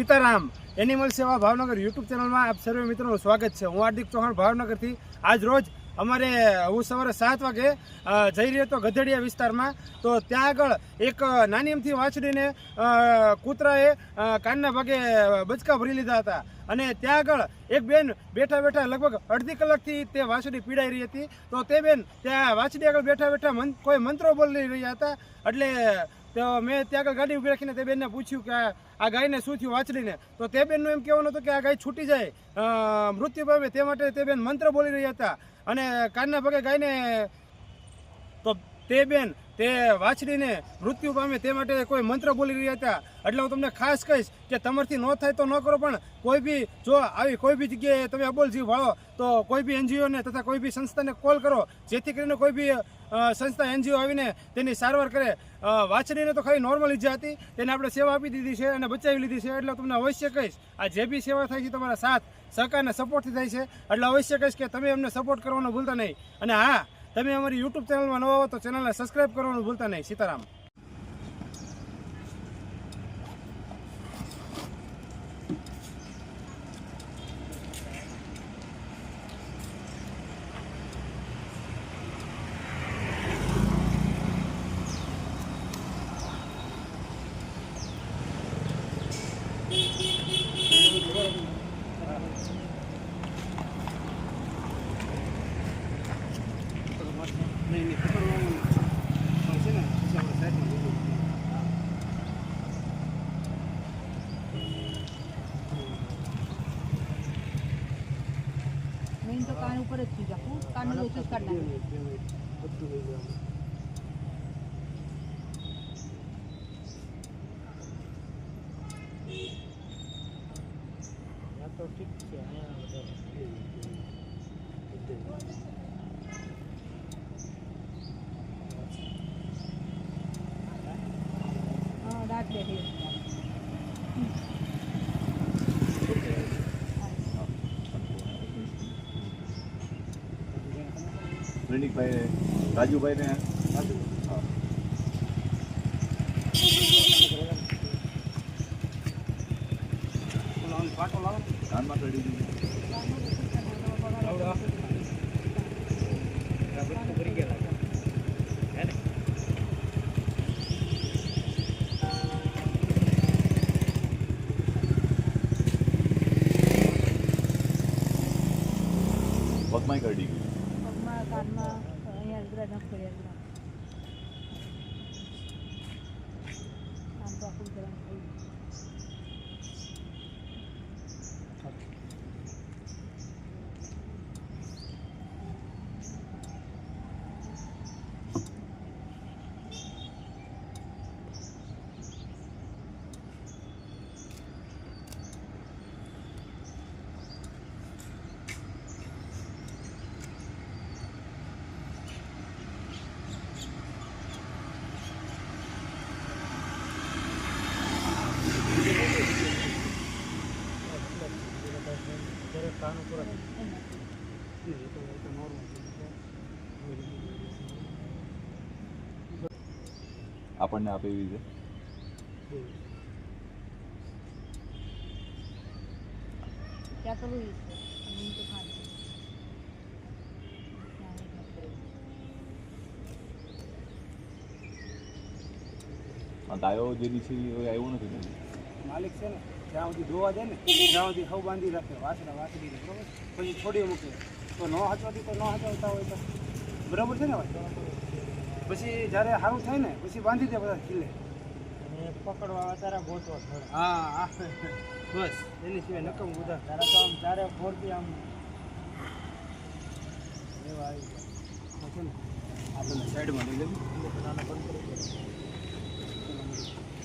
Sitaram animal સેવા Bhavnagar YouTube ચેનલમાં આપ સર્વે મિત્રોનું સ્વાગત છે. હું હાર્દિક ચૌહાણ ભાવનગરથી. આજ રોજ અમારે, હું સવારે સાત વાગે જઈ રહ્યો હતો ગધેડિયા વિસ્તારમાં. તો ત્યાં આગળ એક નાની એમથી વાછડીને કૂતરાએ કાનના ભાગે બચકા ભરી લીધા હતા. અને ત્યાં આગળ એક બેન બેઠા બેઠા લગભગ અડધી કલાકથી તે વાછડી પીડાઈ રહી હતી. તો તે બેન ત્યાં વાછડી આગળ બેઠા બેઠા કોઈ મંત્રો બોલી રહ્યા હતા. એટલે તો મેં ત્યાં આગળ ગાડી ઊભી રાખીને તે બેનને પૂછ્યું કે આ- આ ગાયને શું થયું વાછડીને તો તે બેનનું એમ કહેવાનું હતું કે આ ગાય છૂટી જાય. મૃત્યુ પામે તે માટે તે બેન મંત્ર બોલી રહ્યા હતા. અને કાનના ભાગે ગાયને તો તે બેન, તે વાછડીને મૃત્યુ પામે તે માટે કોઈ મંત્ર બોલી રહ્યા હતા. એટલે હું તમને ખાસ કહીશ કે તમારથી ન થાય તો ન કરો, પણ કોઈ બી જો આવી કોઈ બી જગ્યાએ તમે અબોલ જીવ વાળો, તો કોઈ બી એનજીઓને તથા કોઈ બી સંસ્થાને કોલ કરો, જેથી કરીને કોઈ બી સંસ્થા એનજીઓ આવીને તેની સારવાર કરે. વાછડીને તો ખાલી નોર્મલ ઈજા હતી, તેને આપણે સેવા આપી દીધી છે અને બચાવી લીધી છે. એટલે તમને અવશ્ય કહીશ, આ જે બી સેવા થાય છે તમારા સાથ, સહકારના સપોર્ટથી થાય છે. એટલે અવશ્ય કહીશ કે તમે એમને સપોર્ટ કરવાનો ભૂલતા નહીં. અને હા તમે અમારી યુટ્યુબ ચેનલમાં નવા હો તો ચેનલને સબસ્ક્રાઇબ કરવાનું ભૂલતા નહીં. સીતારામ. મેઇન તો કાન ઉપર જ થઈ જાખું કાનનું ઓછું જ કાઢ નાખે હા દાંત બેઠી રણિકભાઈ રાજુભાઈને. કાનમાં ચડી ગયું. પગમાંય કરડી ગયું પગમાં કાનમાં અહીંયા અજગરા નખ કરી અજગરા આમ તો આખું ગરમ થઈ ગયું. આપણને આપે એવી રીતે? ગાયો જેની છે આવ્યો નથી માલિક છે ને? જ્યાં સુધી ધોવા જાય ને ત્યાં સુધી સૌ બાંધી રાખે વાસડા વાસડી બરોબર? પછી છોડી મૂકે. તો ન હાચવાથી તો ન હાચવતા હોય તો. બરાબર છે ને ભાઈ? પછી જ્યારે સારું થાય ને પછી બાંધી દે બધા ખીલે. પકડવા તારા ગોતો હા બસ એની સિવાય નકમ બધા. તારા તો આમ તારે ફોરથી આમ એવા આવી ગયા. આપણે સાઈડમાં લઈ લેવું નાના બંધ કરી દે